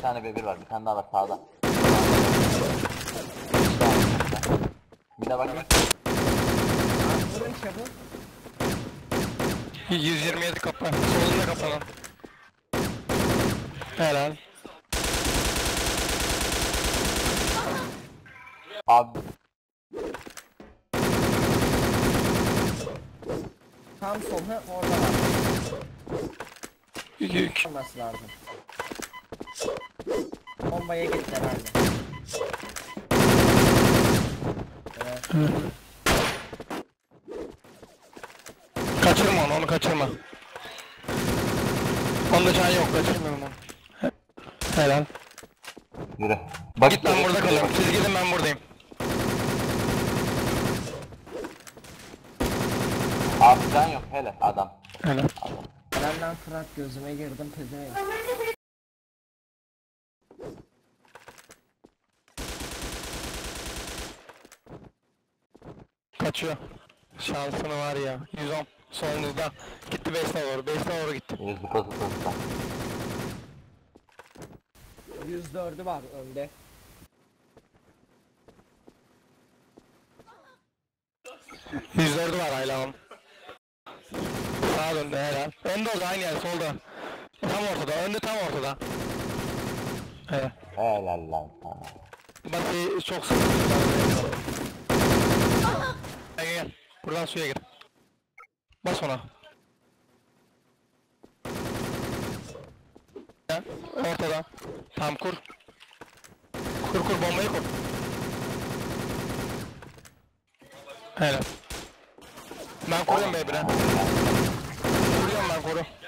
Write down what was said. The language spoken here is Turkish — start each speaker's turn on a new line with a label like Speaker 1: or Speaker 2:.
Speaker 1: tane bebir var. Bir tane daha var sağda. Bir de bak.
Speaker 2: Vurun çabuk.
Speaker 3: 127 kapı. Solunda kapı lan. Helal.
Speaker 1: Abi
Speaker 2: Tam sol ha orada var.
Speaker 3: Yük.
Speaker 2: Olması lazım. Bombaya gitti herhalde. Evet.
Speaker 3: Kaçırma onu, onu kaçırma. Onda can yok, kaçırmıyorum onu. He- Helal.
Speaker 1: yürü. Bak
Speaker 3: Git ben burada kalıyorum. Siz gidin ben buradayım.
Speaker 1: Abi can yok hele adam.
Speaker 3: Helal.
Speaker 2: Benden Fırat gözüme girdim pezevenk.
Speaker 3: Kaçıyor. Şansını var ya. 110. Solunuzda. Gitti base'e doğru. Base'e doğru gitti.
Speaker 1: Yüzlü pozisyonda.
Speaker 2: 104'ü var önde.
Speaker 3: %4'ü var hala. Sağa döndü helal. Önde orada aynı yer solda. Tam ortada. Önde tam ortada. Evet.
Speaker 1: Helal lan sana.
Speaker 3: Basi çok sıkıntı. Buradan suya gir. Bas ona. Ortada. Tam kur. Kur kur bombayı kur. Helal. Ben kuruyorum be bre. Kuruyorum ben koru.